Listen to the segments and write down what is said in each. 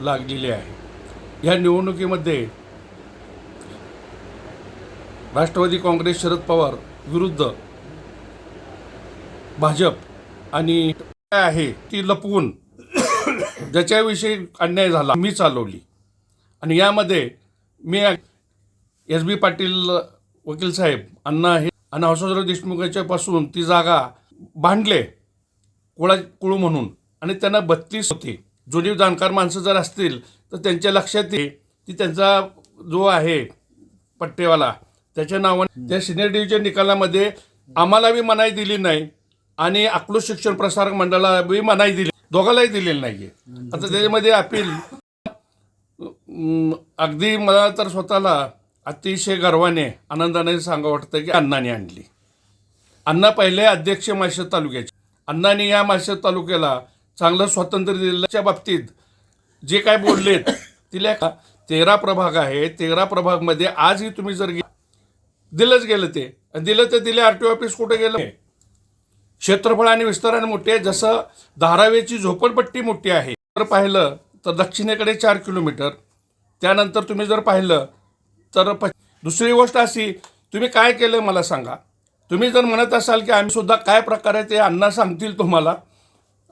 लागलेली आहे. या निवडणुकीमध्ये राष्ट्रवादी काँग्रेस शरद पवार विरुद्ध भाजप आणि काय आहे ती लपवून ज्याच्याविषयी अन्याय झाला मी चालवली. आणि यामध्ये मी एस बी पाटील वकील साहेब अण्णा हे आणि हर्षदराव देशमुख याच्यापासून ती जागा बांधले कुळा कुळू म्हणून. आणि त्यांना बत्तीस होते. जुनी जाणकार माणसं जर असतील तर त्यांच्या लक्षात ये की त्यांचा जो आहे पट्टेवाला त्याच्या नावाने त्या सिनियर डिव्हिजन निकालामध्ये आम्हाला बी मनाई दिली नाही आणि अकलूज शिक्षण प्रसारक मंडळाला बी मनाई दिली दोघांनाही दिलेली नाहीये. आता त्याच्यामध्ये अपील अगदी मला तर स्वतःला अतिशय गर्वाने आनंदाने सांगा वाटतं की अण्णाने आणली. अण्णा पहिले अध्यक्ष माळशेर तालुक्याचे. अण्णांनी या माळशेर तालुक्याला चांगलं स्वातंत्र्य दिल्याच्या बाबतीत जे काय बोललेत तिला का? तेरा प्रभाग आहे तेरा प्रभागमध्ये आजही तुम्ही जर गे- दिलंच गेलं ते. आणि दिलं तर दिले आर टी ऑफिस कुठे गेलं? क्षेत्रफळ आणि विस्ताराने मोठे आहे. जसं धारावीची झोपडपट्टी मोठी आहे. जर पाहिलं तर दक्षिणेकडे चार किलोमीटर. त्यानंतर तुम्ही जर पाहिलं तर प दुसरी गोष्ट अशी तुम्ही काय केलं मला सांगा. तुम्ही जर म्हणत असाल की आम्ही सुद्धा काय प्रकारे ते अण्णा सांगतील तुम्हाला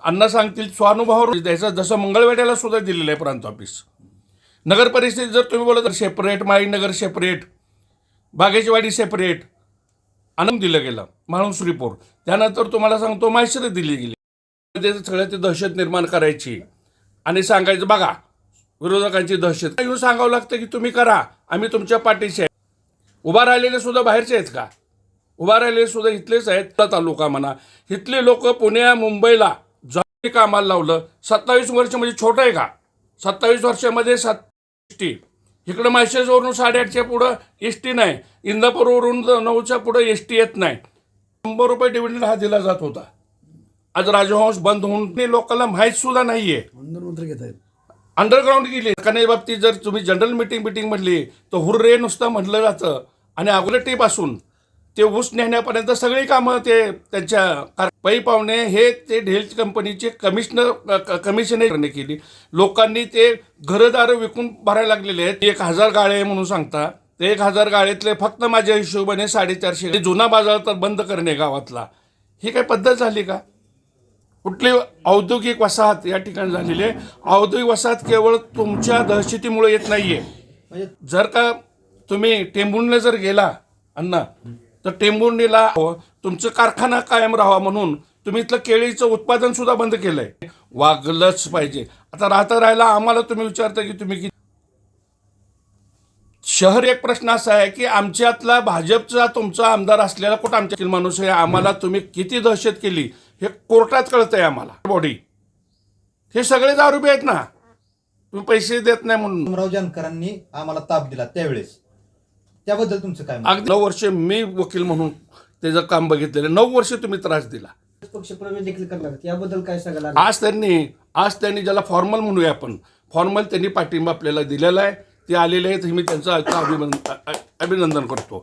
अण्णा सांगतील स्वानुभवावर द्यायचं. जसं मंगळवेड्याला सुद्धा दिलेलं आहे प्रांत ऑफिस. नगर परिस्थिती जर तुम्ही बोलत separate Malinagar separate Bagechiwadi separate आनंद दिलं गेलं म्हाळून श्रीपूर त्यानंतर तुम्हाला सांगतो माहिती दिली गेली. सगळ्या ते दहशत निर्माण करायची आणि सांगायचं बघा विरोधकांची दहशत. येऊन सांगावं लागतं की तुम्ही करा आम्ही तुमच्या पाठीशी आहे. उभा राहिलेले सुद्धा बाहेरचे आहेत का? उभा राहिलेले सुद्धा इथलेच आहेत तालुका म्हणा. इथले लोक पुण्या मुंबईला कामाला लावलं? सत्तावीस वर्ष म्हणजे छोटं आहे का? सत्तावीस वर्षामध्ये सात एस टी इकडं माळशेजवरून साडेआठच्या पुढं एस टी नाही. इंदापूरवरून नऊच्या पुढं एस टी येत नाही. शंभर रुपये डिव्हिडंड हा दिला जात होता. आज राजहंस बंद होऊन लोकांना माहीत सुद्धा नाहीये. अंडरग्राऊंड गेली. कारण बाबतीत जर तुम्ही जनरल मिटिंग मिटिंग म्हटली तर हुर्रे नुसतं म्हटलं जातं. आणि अगोदर ते ऊस नेण्यापर्यंत सगळी कामं ते त्यांच्या पै पाहुणे हे ते ढेल कंपनीचे कमिशनर कमिशनर केली. लोकांनी ते घरदारं विकून भरायला लागलेले आहेत. एक हजार गाळे आहे म्हणून सांगता. ते एक हजार गाळ्यातले फक्त माझ्या हिशोबाने साडेचारशे जुना बाजार तर बंद करणे गावातला. ही काय पद्धत झाली का? कुठली औद्योगिक वसाहत या ठिकाणी झालेली आहे. औद्योगिक वसाहत केवळ तुमच्या दहशतीमुळे येत नाहीये. म्हणजे जर का तुम्ही टेंभुर्णीला जर गेला अण्णा तर टेंबुर्णीला हो, तुमचं कारखाना कायम राहावा म्हणून तुम्ही इथलं केळीचं उत्पादन सुद्धा बंद केलंय. वागलंच पाहिजे. आता राहता राहायला आम्हाला तुम्ही विचारता की तुम्ही किती शहर एक प्रश्न असा आहे की आमच्यातला भाजपचा तुमचा आमदार असलेला कुठं आमच्यातील माणूस आहे? आम्हाला तुम्ही किती दहशत केली? हे कोर्टात कळतंय आम्हाला. बॉडी. हे सगळे दारू आहेत ना. तुम्ही पैसे देत नाही म्हणून. रामराव जानकरांनी आम्हाला ताप दिला त्यावेळेस. त्याबद्दल तुमचं काय मत? अगदी नऊ वर्ष मी वकील म्हणून त्याचं काम बघितलेलं नऊ वर्ष तुम्ही त्रास दिला. पक्ष प्रवेश देखील करणार आहेत. याबद्दल काय सांगाल आज त्यांनी आज त्यांनी ज्याला फॉर्मल म्हणूया आपण फॉर्मल त्यांनी पाठिंबा आपल्याला दिलेला आहे. ते आलेले आहेत हे मी त्यांचं अभिनंदन अ- अ- अभिनंदन करतो.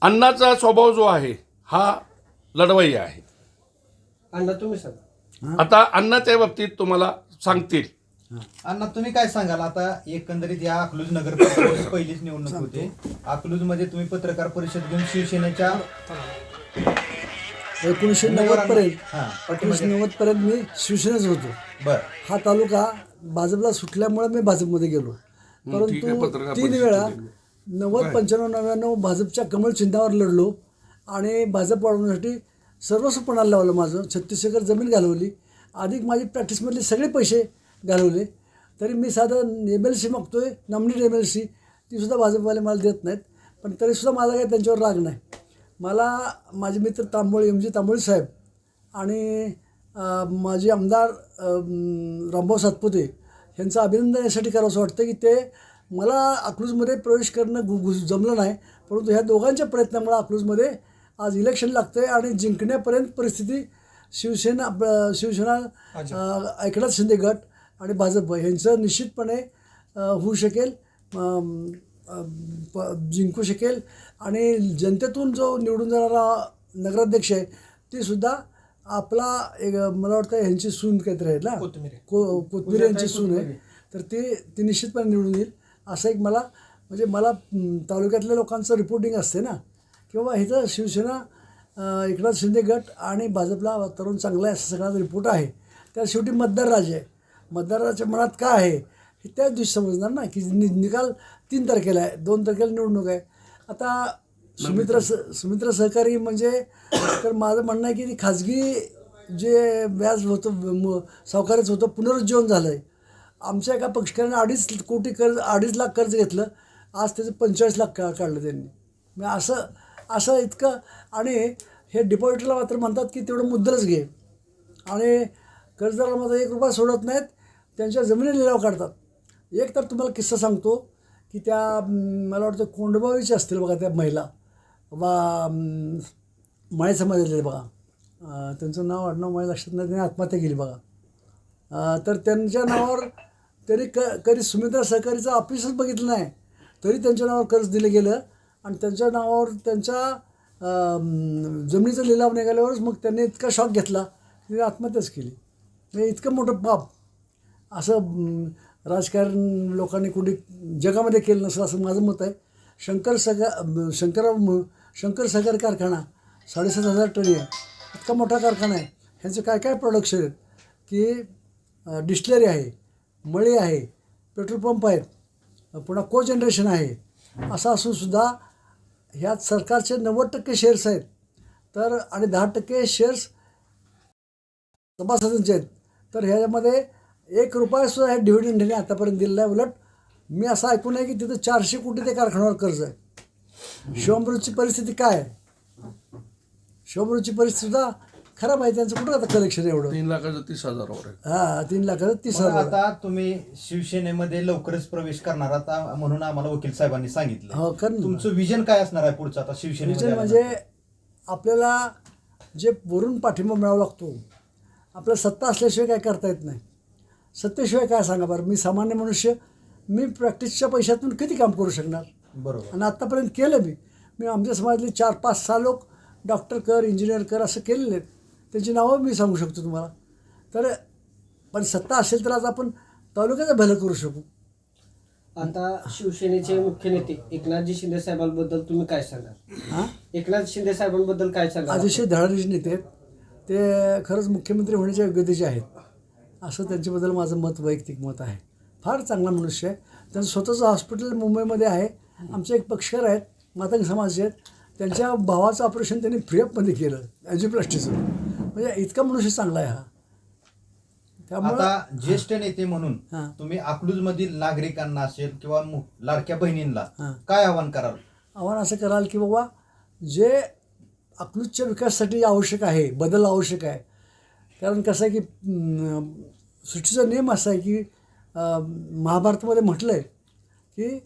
अण्णाचा स्वभाव जो आहे हा लढवई आहे. अण्णा तुम्ही सांगा. आता अण्णा त्या बाबतीत तुम्हाला सांगतील. अण्णा तुम्ही काय सांगाल? आता एकंदरीत या अकलूज नगर पहिलीच निवडणूक होते. अकलूजमध्ये तुम्ही पत्रकार परिषद घेऊन शिवसेनेच्या एकोणीसशे नव्वद पर्यंत एकोणीसशे नव्वद पर्यंत मी शिवसेनेच होतो. बर. हा तालुका भाजपला सुटल्यामुळे मी भाजपमध्ये गेलो. परंतु तीन वेळा. नव्वद पंच्याण्णव नव्याण्णव भाजपच्या कमळ चिन्हावर लढलो आणि भाजप वाढवण्यासाठी सर्वस्व पणाला लावलं माझं. छत्तीस एकर जमीन घालवली. अधिक माझी प्रॅक्टिसमधले सगळे पैसे घालवले. तरी मी साधं एम एल सी मागतोय नॉमिनेट एम एल सी तीसुद्धा भाजपवाले मला देत नाहीत. पण तरीसुद्धा माझा काही त्यांच्यावर राग नाही. मला माझे मित्र तांबोळी एम जी तांबोळी साहेब आणि माजी आमदार रामभाऊ सातपुते यांचं अभिनंदन यासाठी करावं असं वाटतं की ते मला अकलूजमध्ये प्रवेश करणं गु गु जमलं नाही. परंतु ह्या दोघांच्या प्रयत्नामुळे अकलूजमध्ये आज इलेक्शन लागतं आहे आणि जिंकण्यापर्यंत परिस्थिती शिवसेना शिवसेना एकनाथ शिंदे गट आणि भाजप यांचं निश्चितपणे होऊ शकेल प- जिंकू शकेल. आणि जनतेतून जो निवडून जाणारा नगराध्यक्ष आहे ते सुद्धा आपला एक मला वाटतं यांची सून काहीतरी आहे ना. को कोथमिरी यांची सून आहे. तर ते ती निश्चितपणे निवडून येईल. असं एक मला म्हणजे मला तालुक्यातल्या लोकांचं रिपोर्टिंग असते ना? किंवा इथं शिवसेना एकनाथ शिंदे गट आणि भाजपला तरुण चांगला आहे असं सगळा रिपोर्ट आहे. त्या शेवटी मतदार राज आहे. मतदाराच्या मनात काय आहे हे त्याच दिवशी समजणार ना की नि निकाल तीन तारखेला आहे दोन तारखेला निवडणूक आहे. आता सुमित्रा स सुमित्रा सहकारी म्हणजे तर माझं म्हणणं आहे की ती खाजगी जे व्याज होतं म- होतं पुनरुज्जीवन झालं आहे आमच्या एका पक्षकाराने अडीच कोटी कर्ज अडीच लाख कर्ज घेतलं आज त्याचं पंचेचाळीस लाख का काढलं त्यांनी. मग असं असं इतकं आणि हे डिपॉझिटला मात्र म्हणतात की तेवढं मुद्दलच घे. आणि कर्जदाराला मात्र एक रुपया सोडत नाहीत त्यांच्या जमिनी लिलाव काढतात. एक तर तुम्हाला किस्सा सांगतो की त्या मला वाटतं कोंडबावीच्या असतील बघा त्या महिला. वा अं, समाजातले बघा. त्यांचं नाव आडनाव माझ्या लक्षात नाही त्यांनी आत्महत्या केली बघा. तर त्यांच्या नावावर तरी क कधी सुमित्रा सहकारीचं ऑफिसच बघितलं नाही तरी त्यांच्या नावावर कर्ज दिलं गेलं आणि त्यांच्या नावावर त्यांच्या जमिनीचा लिलाव निघाल्यावरच मग त्यांनी इतका शॉक घेतला की आत्महत्याच केली. म्हणजे इतकं मोठं पाप. असं राजकारण लोकांनी कुठे जगामध्ये केलं नसेल असं माझं मत आहे. शंकर सगा शंकर शंकर सागर कारखाना साडेसात हजार टन आहे. इतका मोठा कारखाना आहे. ह्यांचं काय काय प्रोडक्शन की डिस्टलरी आहे मळी आहे पेट्रोल पंप आहेत पुन्हा को जनरेशन आहे. असं असूनसुद्धा ह्यात सरकारचे नव्वद टक्के शेअर्स आहेत. तर आणि दहा टक्के शेअर्स सभासदांचे आहेत. तर ह्याच्यामध्ये एक रुपयासुद्धा ह्या डिव्हिडंडने आतापर्यंत दिलेला आहे. उलट मी असं ऐकून आहे की तिथं चारशे कोटी त्या कारखान्यावर कर्ज आहे. शिवमृतची परिस्थिती काय आहे? शिवमृतची परिस्थितीसुद्धा खराब आहे. त्यांचं कुठं आता कलेक्शन एवढं? तीन लाखाचं तीस हजारावर आहे. हां तीन लाखाचं तीस हजार आता तुम्ही शिवसेनेमध्ये लवकरच प्रवेश करणार आता म्हणून आम्हाला वकील साहेबांनी सांगितलं. हो कर ना. तुमचं विजन काय असणार आहे पुढचं आता शिवसेनेमध्ये विजन म्हणजे आपल्याला जे वरून पाठिंबा मिळावा लागतो आपल्याला सत्ता असल्याशिवाय काय करता येत नाही. सत्तेशिवाय काय सांगा बरं? मी सामान्य मनुष्य मी प्रॅक्टिसच्या पैशातून किती काम करू शकणार? बरोबर. आणि आत्तापर्यंत केलं मी. मी आमच्या समाजातले चार पाच सहा लोक डॉक्टर कर इंजिनियर कर असं केलेले आहेत. त्यांची नावं मी सांगू शकतो तुम्हाला. तर पण सत्ता असेल तर आज आपण तालुक्याचं भलं करू शकू. आता शिवसेनेचे मुख्य नेते एकनाथजी शिंदे साहेबांबद्दल तुम्ही काय सांगाल? हां? एकनाथ शिंदे साहेबांबद्दल काय सांगाल? अतिशय धडाडीचे नेते आहेत. ते खरंच मुख्यमंत्री होण्याच्या योग्यतेचे आहेत. असं त्यांच्याबद्दल माझं मत वैयक्तिक मत आहे. फार चांगला मनुष्य आहे. त्यांचं स्वतःचं हॉस्पिटल मुंबईमध्ये आहे. आमचे एक पक्षकार आहेत मातंग समाजाचे आहेत. त्यांच्या भावाचं ऑपरेशन त्यांनी फ्री ऑफमध्ये केलं अँजिओप्लास्टीचं म्हणजे इतका मनुष्य चांगला आहे हा. त्यामुळं आता ज्येष्ठ नेते म्हणून. तुम्ही अकलूज मधील नागरिकांना असेल किंवा लाडक्या बहिणींना. काय आव्हान कराल? आव्हान असं कराल की बाबा जे अकलूजच्या विकासासाठी आवश्यक आहे बदल आवश्यक आहे कारण कसं आहे की सृष्टीचा नियम असा आहे की महाभारतामध्ये म्हटलं आहे की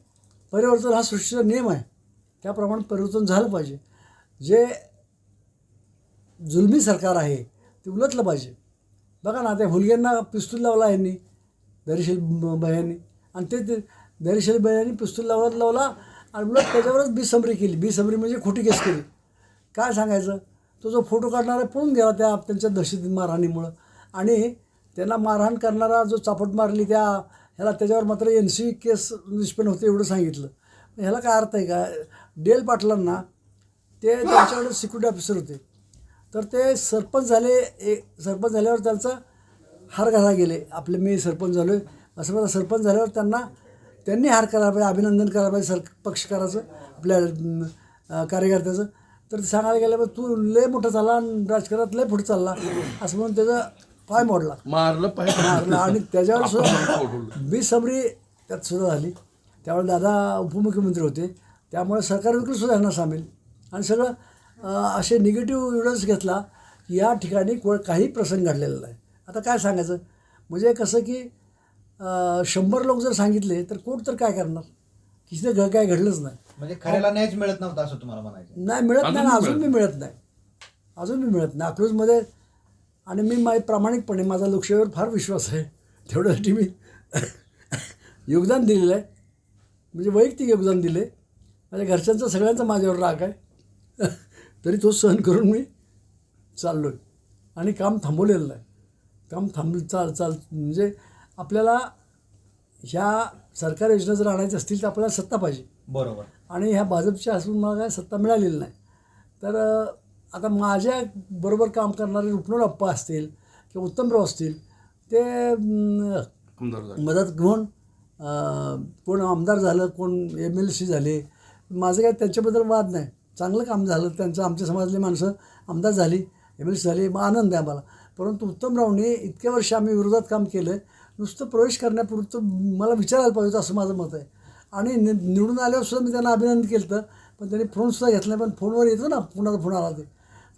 परिवर्तन हा सृष्टीचा नियम आहे. त्याप्रमाणे परिवर्तन झालं पाहिजे. जे जुलमी सरकार आहे ते उलटलं पाहिजे. बघा ना त्या हुलग्यांना पिस्तूल लावला यांनी दरीशील भयांनी आणि ते ते दरीशील बयांनी पिस्तूल लावला लावला आणि उलट त्याच्यावरच बेसमरी केली. बेसमरी म्हणजे खोटी केस केली. काय सांगायचं? तो जो फोटो काढणारा पळून गेला त्या त्यांच्या दहशत मारहाणीमुळं. आणि त्यांना मारहाण करणारा जो चापट मारली त्या ह्याला त्याच्यावर मात्र एन सी केस निष्पन्न होते एवढं सांगितलं. ह्याला काय अर्थ आहे का? डेल पाटलांना ते त्यांच्याकडे सिक्युरिटी ऑफिसर होते. तर ते सरपंच झाले ए सरपंच झाल्यावर त्यांचा हार घाला गेले. आपले मी सरपंच झालो आहे असं मला सरपंच झाल्यावर त्यांना त्यांनी हार करायला पाहिजे अभिनंदन करायला पाहिजे सर पक्षकाराचं आपल्या कार्यकर्त्याचं. तर ते सांगायला गेलं बा तू लय मोठा झाला आणि राजकारणात लय पुढे चालला. असं म्हणून त्याचा पाय मोडला. मारलं पाहिजे मारला. आणि त्याच्यावर सुद्धा. बेसबरी त्यात सुद्धा झाली. त्यावेळेला दादा उपमुख्यमंत्री होते. त्यामुळे सरकार विक्री सुद्धा यांना सामील. आणि सगळं असे निगेटिव्ह एव्हिडन्स घेतला की या ठिकाणी को काही प्रसंग घडलेला नाही. आता काय सांगायचं? म्हणजे कसं की शंभर लोक जर सांगितले तर कोण तर काय करणार? की तिथे घ काय घडलंच नाही. म्हणजे खऱ्याला न्यायच मिळत नव्हता असं तुम्हाला म्हणायचं नाही मिळत नाही ना अजून अजून मी मिळत नाही. अजून मी मिळत नाही. अकलूजमध्ये आणि मी माझे प्रामाणिकपणे माझा लोकशाहीवर फार विश्वास आहे. तेवढ्यासाठी मी योगदान दिलेलं आहे. म्हणजे वैयक्तिक योगदान दिले माझ्या घरच्यांचा सगळ्यांचा माझ्यावर राग आहे. तरी तो सहन करून मी चाललो आहे आणि काम थांबवलेलं नाही. काम थांब चाल चाल म्हणजे आपल्याला ह्या सरकारी योजना जर आणायच्या असतील तर आपल्याला सत्ता पाहिजे. बरोबर. आणि ह्या भाजपच्या असून मला काय सत्ता मिळालेली नाही. तर आता माझ्या बरोबर काम करणारे रुपनोड अप्पा असतील किंवा उत्तमराव असतील ते. मदत घेऊन कोण आमदार झालं कोण एम एल सी झाले माझं काय त्यांच्याबद्दल वाद नाही. चांगलं काम झालं त्यांचं आमच्या समाजातली माणसं आमदार झाली एम एल सी झाली मग आनंद आहे मला परंतु उत्तमरावने इतक्या वर्ष आम्ही विरोधात काम केलं आहे नुसतं प्रवेश करण्यापुरतं मला विचारायला पाहिजे असं माझं मत आहे. आणि नि निवडून आल्यावर सुद्धा मी त्यांना अभिनंदन केलं होतं पण त्यांनी फोनसुद्धा घेतला नाही. पण फोनवर येतो ना पुन्हा फोन आला ते.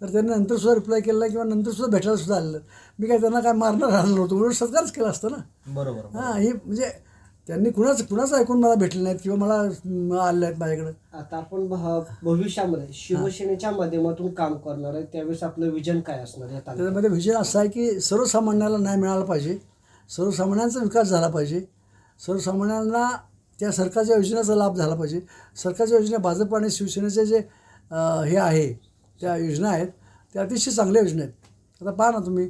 तर त्यांनी नंतरसुद्धा रिप्लाय केला किंवा नंतरसुद्धा भेटायला सुद्धा आलेलं. मी काय त्यांना काय मारणार राहिलो नव्हतो. उलट सत्कारच केला असतं ना. बरोबर हां हे म्हणजे त्यांनी कुणाचं कुणाचं ऐकून मला भेटले नाहीत किंवा मला आले आहेत माझ्याकडे. आता आपण भविष्यामध्ये शिवसेनेच्या माध्यमातून काम करणार आहे. त्यावेळेस आपलं विजन काय असणार तालुक्यात? त्याच्यामध्ये विजय असा आहे की सर्वसामान्याला न्याय मिळाला पाहिजे. सर्वसामान्यांचा विकास झाला पाहिजे. सर्वसामान्यांना त्या सरकारच्या योजनेचा लाभ झाला पाहिजे. सरकारच्या योजना भाजप आणि शिवसेनेचे जे हे आहे त्या योजना आहेत त्या अतिशय चांगल्या योजना आहेत. आता पहा ना तुम्ही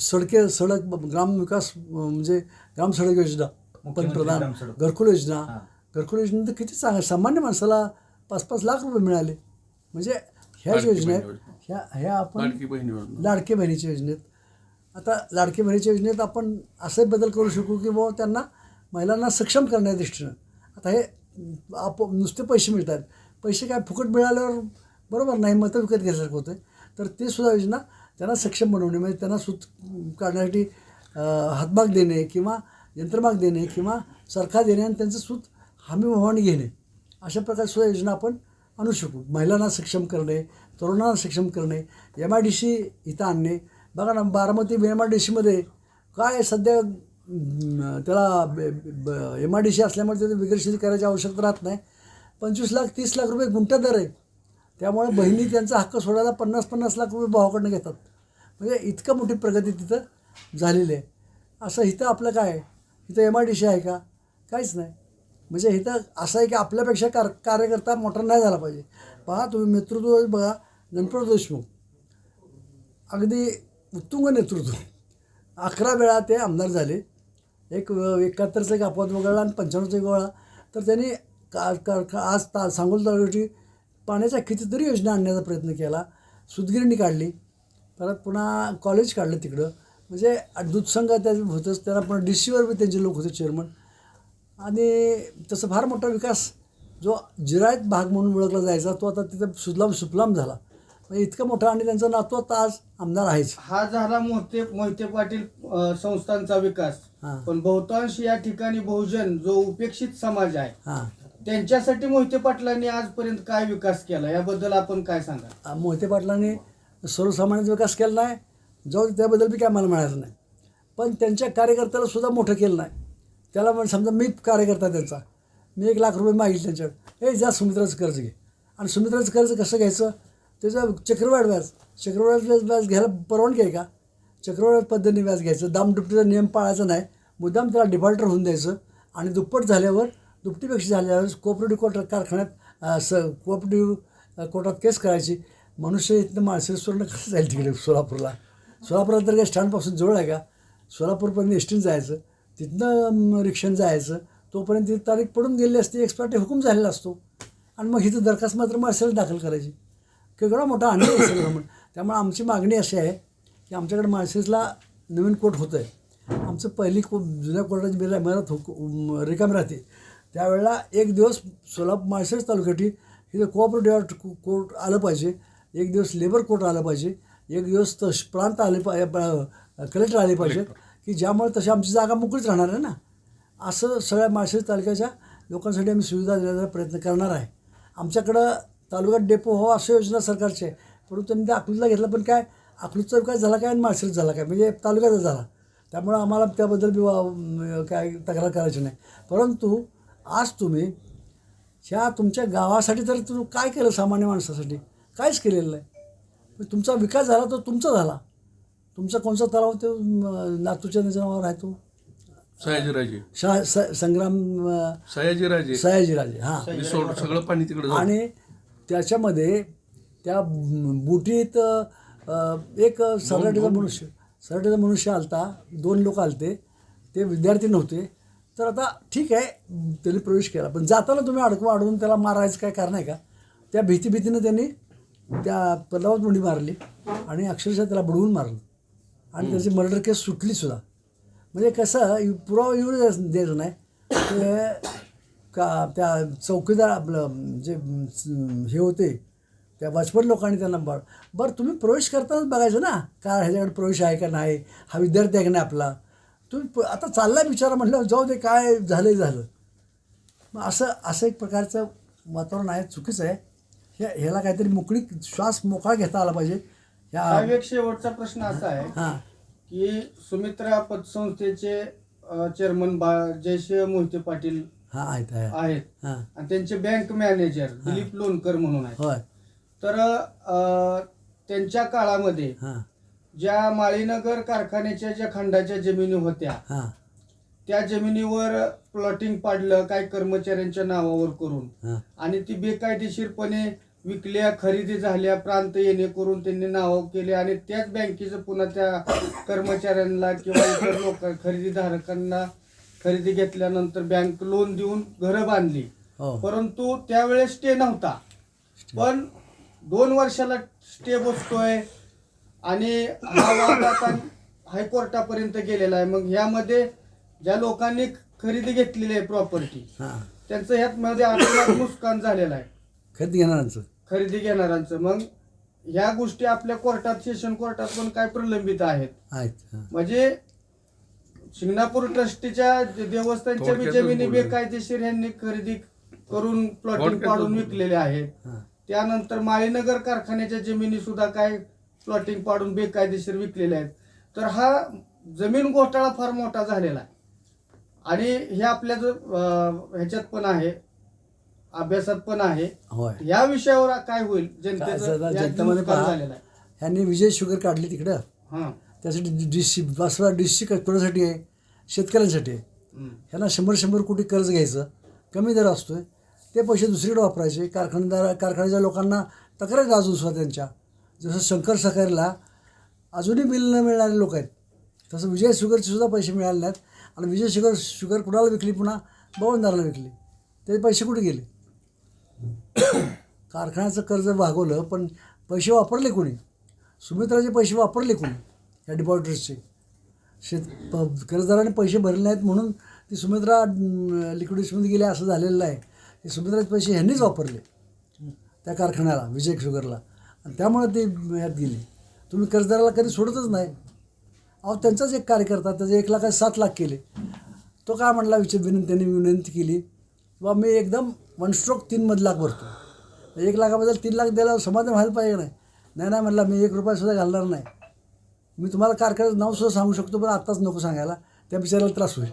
सडके सडक ग्रामविकास म्हणजे ग्राम सडक योजना पंतप्रधान. घरकुल योजना. घरकुल योजना तर किती चांगलं सामान्य माणसाला पाच पाच लाख रुपये मिळाले. म्हणजे ह्या लाडकी योजना आहेत. ह्या ह्या आपण लाडकी बहीण योजना. लाडके बहिणीच्या योजनेत. आता लाडके बहिणीच्या योजनेत आपण असे बदल करू शकू की बाबा त्यांना महिलांना सक्षम करण्या दृष्टीनं. आता हे आप नुसते पैसे मिळतात. पैसे काय फुकट मिळाल्यावर बरोबर नाही मतं विकत घ्यायसारखं होतं तर ते सुद्धा योजना त्यांना सक्षम बनवणे म्हणजे त्यांना सूत काढण्यासाठी हातभाग देणे किंवा यंत्रमाग देणे किंवा सरकार देणे आणि त्यांचं सूत हमी भावाने घेणे. अशा प्रकारे सुद्धा योजना आपण आणू शकू. महिलांना सक्षम करणे तरुणांना सक्षम करणे एम आय डी सी इथं आणणे. बघा ना बारामती एम आय डी सीमध्ये काय सध्या त्याला एम आय डी सी असल्यामुळे तिथे विक्री करायची आवश्यकता राहत नाही. पंचवीस लाख तीस लाख रुपये गुंठा दर आहे. त्यामुळे बहिणी त्यांचा हक्क सोडायला पन्नास पन्नास लाख रुपये भावाकडनं घेतात. म्हणजे इतकं मोठी प्रगती तिथं झालेली आहे. असं इथं आपलं काय आहे? इथं एम आय डी सी आहे का? काहीच नाही. म्हणजे इथं असं आहे की आपल्यापेक्षा कार कार्यकर्ता मोठा नाही झाला पाहिजे. पहा तुम्ही नेतृत्व बघा गणपत देशमुख. अगदी उत्तुंग नेतृत्व. अकरा वेळा ते आमदार झाले. एक एकाहत्तरचा एक अपवाद वगळला आणि पंच्याण्णवचा एक वगळला तर त्यांनी का का का- आज ता सांगोल तालुक्याची पाण्याच्या कितीतरी योजना आणण्याचा प्रयत्न केला. सुदगिरणी काढली. परत पुन्हा कॉलेज काढलं तिकडं. म्हणजे दूध त्या होतंच त्याला पण डी सीवर बी त्यांचे लोक होते चेअरमन आणि तसं फार मोठा विकास जो जिरायत भाग म्हणून ओळखला जायचा तो आता तिथं सुजलाम सुफलाम झाला. म्हणजे इतका मोठा आणि त्यांचा नातू आता आज आमदार आहेच. हा झाला मोहिते मोहिते पाटील अ, संस्थांचा विकास. हां. पण बहुतांश या ठिकाणी बहुजन जो उपेक्षित समाज आहे हां. त्यांच्यासाठी मोहिते पाटलांनी आजपर्यंत काय विकास केला? याबद्दल आपण काय सांगा मोहिते पाटलांनी सर्वसामान्यांचा विकास केला नाही. दे, त्याबद्दल बी काय मला मिळालं नाही. पण त्यांच्या कार्यकर्त्याला सुद्धा मोठं केलं नाही. त्याला पण समजा मी कार्यकर्ता त्यांचा. मी एक लाख रुपये मागितले त्यांच्याकडे. हे जा सुमित्राचं कर्ज घे. आणि सुमित्राचं कर्ज कसं घ्यायचं? त्याचं चक्रवाढ व्याज चक्रवाढ व्याज व्याज घ्यायला परवानगी आहे का? चक्रवाढ पद्धतीने व्याज घ्यायचं. दामदुपटीचा नियम पाळायचा नाही. मुद्दाम त्याला डिफॉल्टर होऊन द्यायचं आणि दुप्पट झाल्यावर दुपटीपेक्षा झाल्यावर कोऑपरेटिव्ह कोर्ट कारखान्यात स कोऑपरेटिव्ह कोर्टात केस करायची. मनुष्य इथनं माळशिरसवरनं कसं जाईल तिकडे सोलापूरला? सोलापूरला तर काही स्टँडपासून जवळ आहे का? सोलापूरपर्यंत एस्टीन जायचं. तिथनं अं, रिक्षानं जायचं. तोपर्यंत ती तारीख पडून गेली असते एक्सपार्टी हुकूम झालेला असतो. आणि मग हिथं दरखास्त मात्र माणसाला दाखल करायची. केवढा मोठा अन्याय आहे सगळं म्हणून. त्यामुळे आमची मागणी अशी आहे की आमच्याकडे माळशिरसला नवीन कोर्ट होतं आहे आमचं पहिली को जुन्या कोर्टाची बिल इमारत हुक उम, रिकामी राहते. त्यावेळेला एक दिवस सोलापूर माळशिरस तालुक्याची इथं कोऑपरेटिव्ह कोर्ट आलं पाहिजे. एक दिवस लेबर कोर्ट आलं पाहिजे. एक दिवस तश प्रांत आले पाहिजे कलेक्टर आले पाहिजे की ज्यामुळे तशी आमची जागा मोकळीच राहणार आहे ना. असं सगळ्या माळशिरस तालुक्याच्या लोकांसाठी आम्ही सुविधा देण्याचा प्रयत्न करणार आहे. आमच्याकडं तालुक्यात डेपो हो अशा योजना सरकारची. परंतु त्यांनी ते अकलूजला घेतलं पण काय अकलूजचा विकास झाला काय आणि माळशिरस झाला काय? म्हणजे तालुक्याचा झाला. त्यामुळं आम्हाला त्याबद्दल बी वा- काय तक्रार करायची नाही. परंतु आज तुम्ही ह्या तुमच्या गावासाठी तर तुम्ही काय केलं सामान्य माणसासाठी? काहीच केलेलं नाही. तुमचा विकास झाला तो तुमचा झाला. तुमचा कोणचा तलाव तो अं, लातूरच्या नावावर आहे तो? सयाजीराजे. शा स संग्राम सयाजीराजे. सयाजीराजे हां. सगळं पाणी तिकडे आणि त्याच्यामध्ये त्या बुटीत एक सराटीचा मनुष्य सराटीचा मनुष्य आलता दोन लोक आलते ते विद्यार्थी नव्हते. तर आता ठीक आहे त्यांनी प्रवेश केला. पण जाताना तुम्ही अडकवा अडवून त्याला मारायचं काय कारण आहे का? त्या भीती भीतीनं त्यांनी त्या पल्लावात मुंडी मारली आणि अक्षरशः त्याला बुडवून मारलं. आणि त्याची मर्डर केस सुटली सुद्धा. म्हणजे कसं पुरावा येऊ द्यायचं नाही. का त्या चौकीदार आपलं जे हे होते त्या वाचपट लोकांनी त्यांना बरं बरं तुम्ही प्रवेश करतानाच बघायचं ना का ह्याच्याकडे प्रवेश आहे का नाही हा विद्यार्थी आहे का नाही आपला. तुम्ही प- आता चाललाय बिचारा म्हटलं जाऊ दे काय झालं झालं. मग असं असं एक प्रकारचं वातावरण आहे चुकीचं आहे. ह्या ह्याला काहीतरी मोकळी श्वास मोकळा घेता आला पाहिजे. ह्या हा शेवटचा प्रश्न असा आहे हां. की सुमित्रा पतसंस्थेचे चेअरमन बा जयशिव मोहिते पाटील हां आहेत आहे आहेत. हां. आणि त्यांचे बँक मॅनेजर दिलीप लोणकर म्हणून आहेत. होय. तर अ, त्यांच्या काळामध्ये हां. ज्या माळीनगर कारखान्याच्या ज्या खंडाच्या जमिनी होत्या हां. त्या जमिनीवर प्लॉटिंग पाडलं काही कर्मचाऱ्यांच्या नावावर करून. हां. आणि ती बेकायदेशीरपणे विकल्या खरेदी झाल्या प्रांत येणे करून त्यांनी नाव केले आणि त्याच बँकेचं पुन्हा त्या कर्मचाऱ्यांना किंवा इतर लोक खरेदीधारकांना खरेदी घेतल्यानंतर बँक लोन देऊन घरं बांधली. हो. परंतु त्यावेळेस स्टे नव्हता. पण दोन वर्षाला स्टे बसतोय आणि हा वाद आता हायकोर्टापर्यंत गेलेला आहे. मग ह्यामध्ये ज्या लोकांनी खरेदी घेतलेली आहे प्रॉपर्टी हां. त्यांचं ह्यात मध्ये आठ लाख नुकसान झालेलं आहे. खरेदी घेणाऱ्यांचं? खरेदी घेणाऱ्यांचं. मग ह्या गोष्टी आपल्या कोर्टात सेशन कोर्टात पण काय प्रलंबित आहेत? आहेत हां. म्हणजे शिंगणापूर ट्रस्टीच्या जे देवस्थानच्या बी जमिनी. बेकायदेशीर यांनी खरेदी करून प्लॉटिंग पाडून बोलूया. विकलेल्या आहेत त्यानंतर माळीनगर कारखान्याच्या जमिनी सुद्धा काय प्लॉटिंग पाडून बेकायदेशीर विकलेल्या आहेत. तर हा जमीन घोटाळा फार मोठा झालेला आहे. आणि हे आपल्या जो ह्याच्यात पण आहे अभ्यासात पण आहे. होय. या विषयावर काय होईल? जनतेचं ह्यांनी विजय शुगर काढली तिकडं. हा. त्यासाठी डी सी बसवा डी सी कोणासाठी आहे? शेतकऱ्यांसाठी आहे. ह्यांना शंभर शंभर कोटी कर्ज घ्यायचं. कमी दर असतोय. ते पैसे दुसरीकडे वापरायचे. कारखानदार कारखान्याच्या लोकांना तक्रारी अजून सुद्धा त्यांच्या. जसं शंकर साखरला अजूनही बिल न मिळणारे लोक आहेत. तसं विजय शुगरचे सुद्धा पैसे मिळाले नाहीत. आणि विजय शुगर शुगर कुणाला विकली? पुन्हा बवनदाराला विकली. ते पैसे कुठे गेले? कारखान्याचं कर्ज भागवलं पण पैसे वापरले कोणी? सुमित्राचे पैसे वापरले कोणी? या डिपॉझिटर्सचे शेत प कर्जदाराने पैसे भरले नाहीत म्हणून ती सुमित्रा लिक्विडेशनमध्ये गेले असं झालेलं आहे. ते सुमित्राचे पैसे ह्यांनीच वापरले. त्या कारखान्याला विजय शुगरला आणि त्यामुळे ते यात गेले. तुम्ही कर्जदाराला कधी सोडतच नाही. अहो त्यांचाच एक कार्यकर्ता त्याचे एक लाख सात लाख केले. तो काय म्हणला विचार विनंती त्यांनी विनंती केली किंवा मी एकदम वन स्ट्रोक तीनमध्ये लाख भरतो. एक लाखाबद्दल तीन लाख द्यायला समाधान व्हायला पाहिजे नाही? नाही नाही म्हणला मी एक रुपयासुद्धा घालणार नाही. मी तुम्हाला कारखान्याचं नाव सुद्धा सांगू शकतो पण आत्ताच नको सांगायला. त्या बिचाराला त्रास होईल.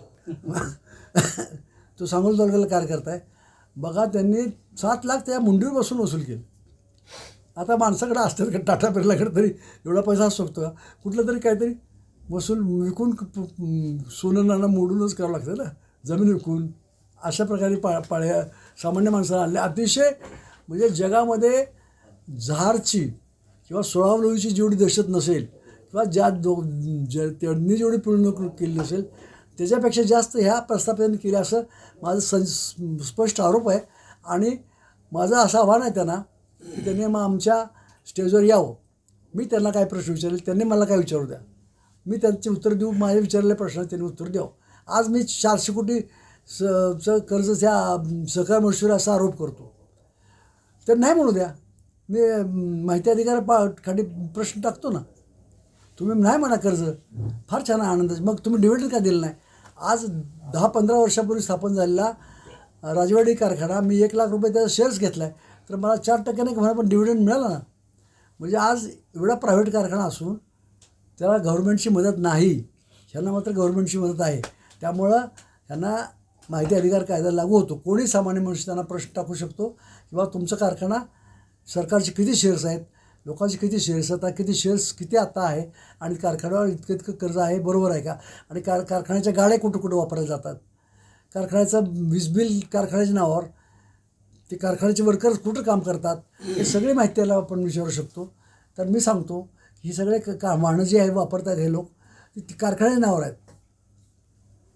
तो सांगोल तालुक्याला कार्यकर्ता आहे. बघा त्यांनी सात लाख त्या मुंडीवर बसून वसूल केलं. आता माणसाकडे असतात का? टाटा बिर्लाकडे तरी एवढा पैसा असू शकतो का? कुठलं तरी काहीतरी वसूल विकून सोनं नाणं मोडूनच करावं लागतं ना? जमीन विकून. अशा प्रकारे पा पाळ्या सामान्य माणसाला आणले अतिशय म्हणजे जगामध्ये झारची किंवा सोळावलोईची जेवढी दहशत नसेल किंवा ज्या दो ज्या त्यांनी जेवढी पूर्ण केली असेल त्याच्यापेक्षा जास्त ह्या प्रस्थापितांनी केलं असं माझं सं स्पष्ट आरोप आहे. आणि माझं असं आव्हान आहे त्यांना की त्यांनी मग आमच्या स्टेजवर यावं. मी त्यांना काय प्रश्न विचारेल त्यांनी मला काय विचारू द्या? मी त्यांचे उत्तर देऊ माझ्या विचारलेल्या प्रश्नाला त्यांनी उत्तर द्यावं. आज मी चारशे कोटी स च कर्ज त्या सहकार मजूर असा आरोप करतो. तर नाही म्हणू द्या. मी माहिती अधिकार पा खाली प्रश्न टाकतो ना. तुम्ही नाही म्हणा कर्ज. फार छान आहे मग तुम्ही डिव्हिडंड का दिलं नाही? आज दहा पंधरा वर्षापूर्वी स्थापन झालेला राजवाडी कारखाना मी एक लाख रुपये त्याचा शेअर्स घेतला आहे तर मला चार टक्क्याने म्हणा पण डिव्हिडंड मिळाला ना? म्हणजे आज एवढा प्रायव्हेट कारखाना असून त्याला गव्हर्नमेंटची मदत नाही. ह्यांना मात्र गव्हर्नमेंटची मदत आहे. त्यामुळं ह्यांना माहिती अधिकार कायदा लागू होतो. कोणी सामान्य मनुष्य त्यांना प्रश्न टाकू शकतो किंवा तुमचा कारखाना सरकारचे किती शेअर्स आहेत? लोकांचे किती शेअर्स आता किती शेअर्स किती आता आहे आणि कारखान्यावर इतकं इतकं कर्ज आहे बरोबर आहे का? आणि कार कारखान्याच्या गाड्या कुठं कुठं वापरल्या जातात? कारखान्याचं वीज बिल कारखान्याच्या नावावर ते कारखान्याचे वर्कर्स कुठं काम करतात? हे सगळी माहिती त्याला आपण विचारू शकतो. तर मी सांगतो ही सगळे क- का वाहनं जी आहे वापरतात हे लोक ती ती कारखान्याच्या नावावर आहेत.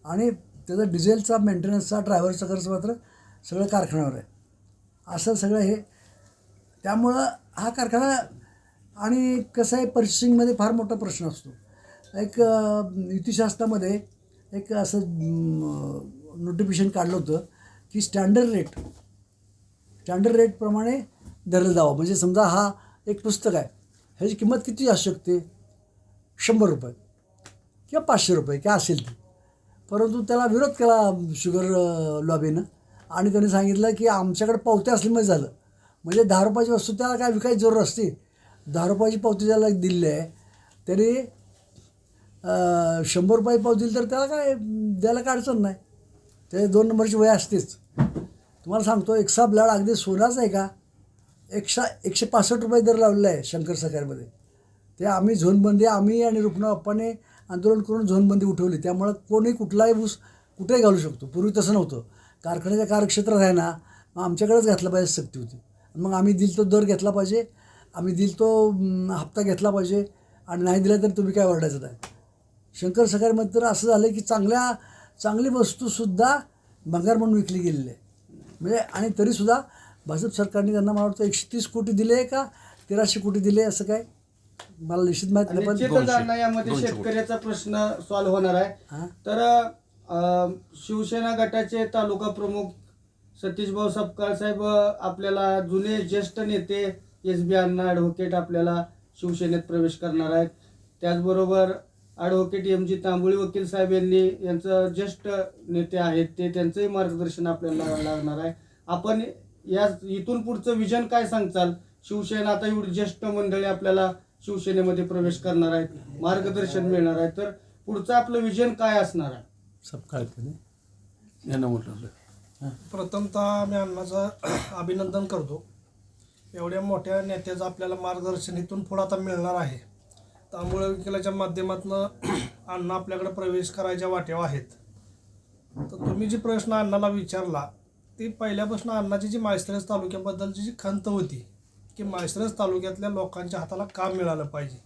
आणि त्याचा डिझेलचा मेंटेनन्सचा ड्रायव्हरचा खर्च मात्र सगळं कारखान्यावर आहे. असं सगळं हे त्यामुळं हा कारखाना आणि कसं आहे पर्चेसिंगमध्ये फार मोठा प्रश्न असतो. एक युतीशास्त्रामध्ये एक असं नोटिफिकेशन काढलं होतं की स्टँडर्ड रेट स्टँडर्ड रेटप्रमाणे धरलं जावं. म्हणजे समजा हा एक पुस्तक आहे ह्याची किंमत किती असू शकते? शंभर रुपये किंवा पाचशे रुपये काय असेल ती. परंतु त्याला विरोध केला शुगर लॉबीनं आणि त्यांनी सांगितलं की आमच्याकडे पावत्या असल्यामुळे झालं. म्हणजे दहा रुपयाची वस्तू त्याला काय विकायची जरूर असते दहा रुपयाची पावती त्याला दिली आहे तरी शंभर रुपये पावती दिली तर त्याला काय द्यायला काय अडचण नाही. ते दोन नंबरची वय असतेच. तुम्हाला सांगतो एक्सा ब्लॅड अगदी सोनाच आहे का? एकशा एकशे पासष्ट रुपये दर लावलेला आहे शंकर सरकारमध्ये. ते आम्ही झोनबंदी आम्ही आणि रुपणा अप्पाने आंदोलन करून झोनबंदी उठवली. त्यामुळं कोणी कुठलाही ऊस कुठेही घालू शकतो. पूर्वी तसं नव्हतं. कारखान्याच्या कार्यक्षेत्रात आहे ना मग आमच्याकडेच घातलं पाहिजे सक्ती होती. मग आम्ही दिल तो दर घेतला पाहिजे. आम्ही दिल तो हप्ता घेतला पाहिजे. आणि नाही दिला तर तुम्ही काय ओरडायचं नाही शंकर सकाळमध्ये तर असं झालं की चांगल्या चांगली वस्तूसुद्धा भंगार म्हणून विकली गेलेली आहे. म्हणजे आणि तरीसुद्धा भाजप सरकारने त्यांना मला वाटतं एकशे तीस कोटी दिले का तेराशे कोटी दिले असं काय? मला निश्चित माहीत नाही पण निश्चितच यामध्ये शेतकऱ्याचा प्रश्न सॉल्व्ह होणार आहे. हां? तर अ, शिवसेना गटाचे तालुका प्रमुख सतीश भाऊ सपकाळ साहेब आपल्याला जुने ज्येष्ठ नेते एस बी अण्णा ॲडव्होकेट आपल्याला शिवसेनेत प्रवेश करणार आहेत. त्याचबरोबर ॲडव्होकेट एम जी तांबोळी वकील साहेब यांनी यांचं ज्येष्ठ नेते आहेत ते त्यांचंही मार्गदर्शन आपल्याला लागणार आहे. आपण या इथून पुढचं विजन काय सांगचाल शिवसेना आता एवढी ज्येष्ठ मंडळी आपल्याला शिवसेनेमध्ये प्रवेश करणार आहेत मार्गदर्शन मिळणार आहे. तर पुढचं आपलं विजन काय असणार आहे? सब काय यांना म्हटलं प्रथमतः मी अण्णाचं अभिनंदन करतो. एवढ्या मोठ्या नेत्याचं आपल्याला मार्गदर्शन इथून पुढं आता मिळणार आहे. तांबूळ विकेलाच्या माध्यमातून अण्णा आपल्याकडे प्रवेश करायच्या वाट्यावर आहेत. तर तुम्ही जी प्रश्न अण्णाला विचारला ती पहिल्यापासून अण्णाची जी माळशिरस तालुक्याबद्दलची जी खंत होती की माळशिरस तालुक्यातल्या लोकांच्या हाताला काम मिळालं पाहिजे?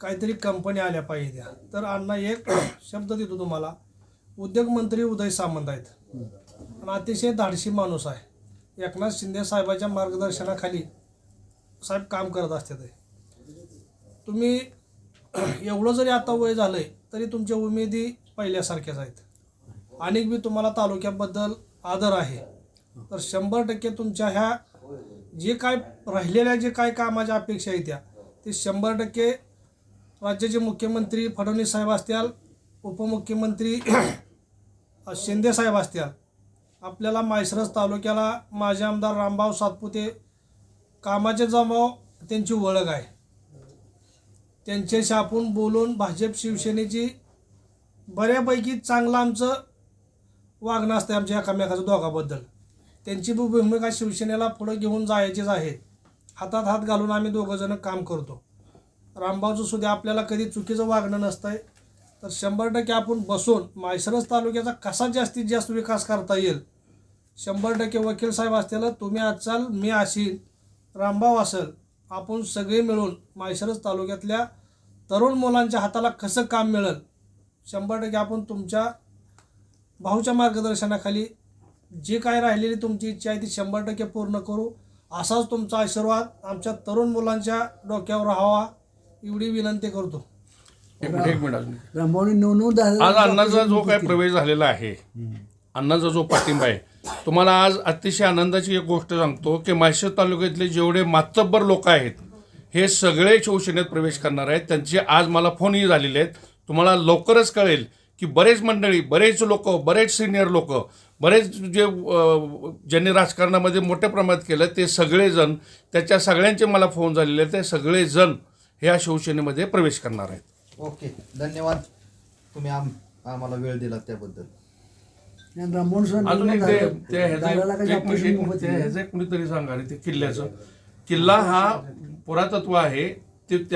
काहीतरी कंपनी आल्या पाहिजे त्या. तर अण्णा एक शब्द देतो तुम्हाला. उद्योगमंत्री उदय सामंत आहेत. आणि अतिशय धाडशी माणूस आहे. एकनाथ शिंदे साहेबाच्या मार्गदर्शनाखाली साहेब काम करत असते ते. तुम्ही एवढं जरी आता वय झालं आहे तरी तुमच्या उमेदी पहिल्यासारख्याच आहेत. अनेक बी तुम्हाला तालुक्याबद्दल आदर आहे. तर शंभर टक्के तुमच्या ह्या जे काय राहिलेल्या जे काय कामाच्या अपेक्षा आहेत त्या ते शंभर टक्के राज्याचे मुख्यमंत्री फडणवीस साहेब असतील उपमुख्यमंत्री शिंदे साहेब असतील आपल्याला माळशिरस तालुक्याला माझे आमदार रामभाऊ सातपुते कामाचे जमाव त्यांची ओळख आहे. त्यांच्याशी आपण बोलून भाजप शिवसेनेची बऱ्यापैकी चांगलं आमचं वागणं असतं आमच्या एकामेकाचं दोघाबद्दल. त्यांची भू- भूमिका शिवसेनेला पुढं घेऊन जायचीच आहे. हातात हात घालून आम्ही दोघंजणं काम करतो. रामभाऊचं सुद्धा आपल्याला कधी चुकीचं वागणं नसतंय. तर शंभर टक्के आपण बसून माळशिरस तालुक्याचा कसा जास्तीत जास्त विकास करता येईल शंभर टक्के वकील साहेब असतील तुम्ही असाल मी असील रामभाऊ असेल आपण सगळे मिळून माळशिरस तालुक्यातल्या तरुण मुलांच्या हाताला कसं काम मिळेल? शंभर टक्के आपण तुमच्या भाऊच्या मार्गदर्शनाखाली जे काय राहिलेली तुमची इच्छा आहे ती शंभर टक्के पूर्ण करू. असाच तुमचा आशीर्वाद आमच्या तरुण मुलांच्या डोक्यावर राहावा एवढी विनंती करतो. एक मिनिट अण्णाचा जो काय प्रवेश झालेला आहे अण्णाचा जो पाठिंबा आहे तुम्हाला आज अतिशय आनंदाची एक गोष्ट सांगतो की माळशेर तालुक्यातले जेवढे मातब्बर लोक आहेत हे सगळे शिवसेनेत प्रवेश करणार आहेत. त्यांचे आज मला फोनही झालेले आहेत. तुम्हाला लवकरच कळेल की बरेच मंडळी बरेच लोक बरेच सिनियर लोक बरेच जे ज्यांनी राजकारणामध्ये मोठ्या प्रमाणात केलं ते सगळेजण त्याच्या सगळ्यांचे मला फोन झालेले आहेत. ते सगळेजण ह्या शिवसेनेमध्ये प्रवेश करणार आहेत. ओके धन्यवाद. तुम्ही आम आम्हाला वेळ दिला त्याबद्दल. सुद्धा अजून एक ते ते ह्याचं दादाला एक- काही एक मिनिट- एक ऑपरेशन मिनिट, ते ह्याचं एक कुणीतरी सांगा रे ते किल्ल्याचं. किल्ला हा पुरातत्व आहे ते